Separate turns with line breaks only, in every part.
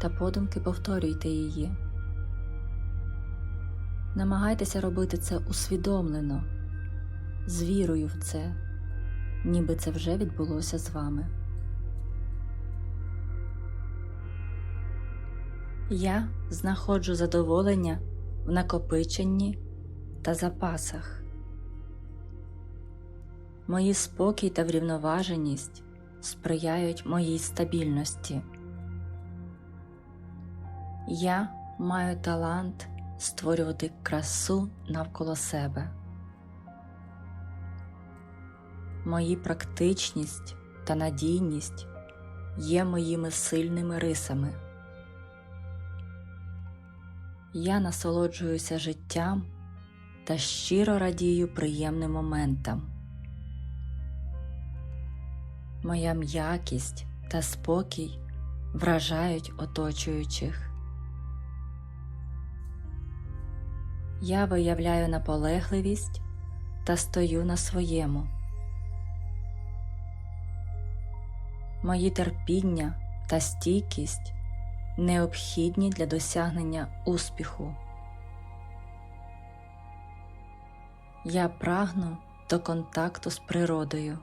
та подумки повторюйте її. Намагайтеся робити це усвідомлено, з вірою в це, ніби це вже відбулося з вами. Я знаходжу задоволення в накопиченні та запасах. Мої спокій та врівноваженість сприяють моїй стабільності. Я маю талант створювати красу навколо себе. Мої практичність та надійність є моїми сильними рисами. Я насолоджуюся життям та щиро радію приємним моментам. Моя м'якість та спокій вражають оточуючих. Я виявляю наполегливість та стою на своєму. Мої терпіння та стійкість необхідні для досягнення успіху. Я прагну до контакту з природою.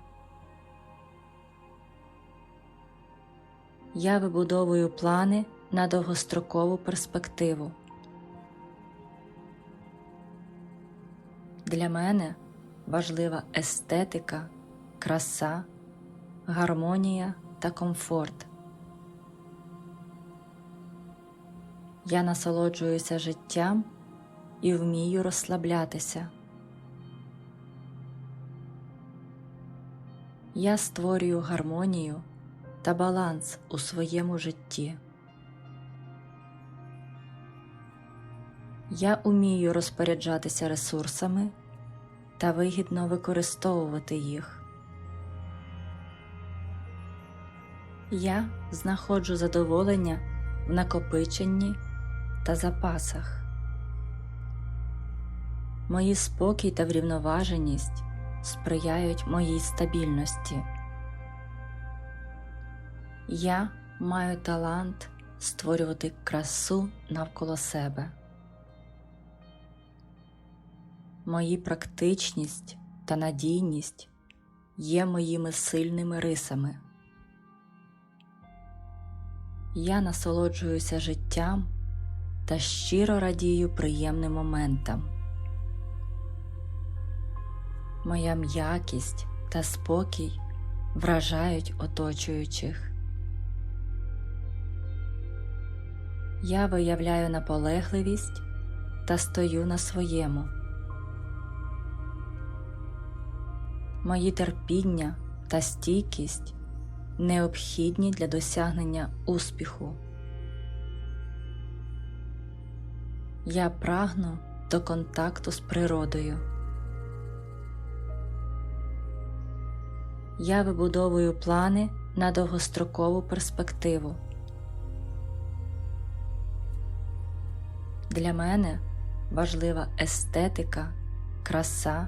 Я вибудовую плани на довгострокову перспективу. Для мене важлива естетика, краса, гармонія та комфорт. Я насолоджуюся життям і вмію розслаблятися. Я створюю гармонію та баланс у своєму житті. Я умію розпоряджатися ресурсами та вигідно використовувати їх. Я знаходжу задоволення в накопиченні та запасах. Мої спокій та врівноваженість сприяють моїй стабільності. Я маю талант створювати красу навколо себе. Мої практичність та надійність є моїми сильними рисами. Я насолоджуюся життям та щиро радію приємним моментам. Моя м'якість та спокій вражають оточуючих. Я виявляю наполегливість та стою на своєму. Мої терпіння та стійкість необхідні для досягнення успіху. Я прагну до контакту з природою. Я вибудовую плани на довгострокову перспективу. Для мене важлива естетика, краса,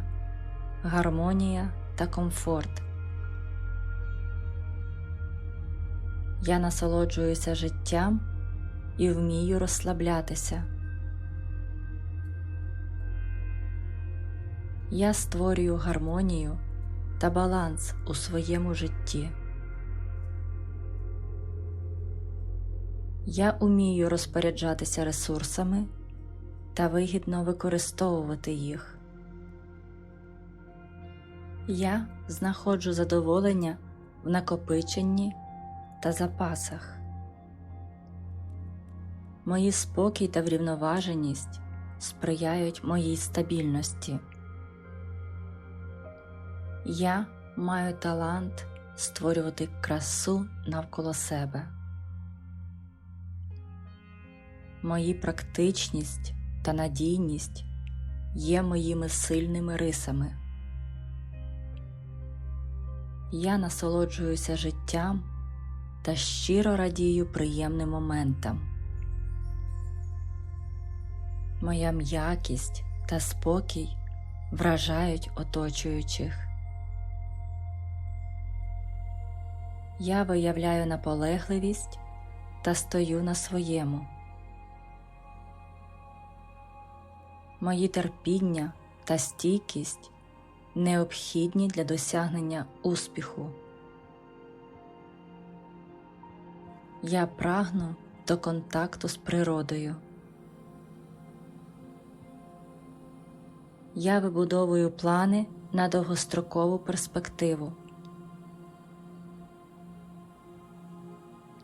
гармонія та комфорт. Я насолоджуюся життям і вмію розслаблятися. Я створюю гармонію та баланс у своєму житті. Я умію розпоряджатися ресурсами та вигідно використовувати їх. Я знаходжу задоволення в накопиченні та запасах. Мої спокій та врівноваженість сприяють моїй стабільності. Я маю талант створювати красу навколо себе. Мої практичність та надійність є моїми сильними рисами. Я насолоджуюся життям та щиро радію приємним моментам. Моя м'якість та спокій вражають оточуючих. Я виявляю наполегливість та стою на своєму. Мої терпіння та стійкість необхідні для досягнення успіху. Я прагну до контакту з природою. Я вибудовую плани на довгострокову перспективу.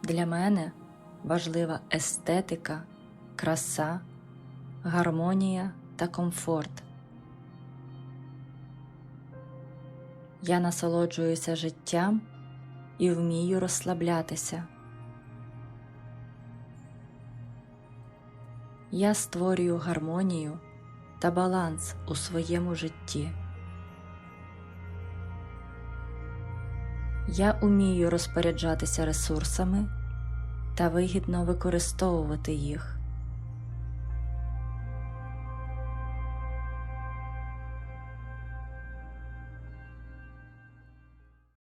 Для мене важлива естетика, краса, гармонія та комфорт. Я насолоджуюся життям і вмію розслаблятися. Я створюю гармонію та баланс у своєму житті. Я умію розпоряджатися ресурсами та вигідно використовувати їх.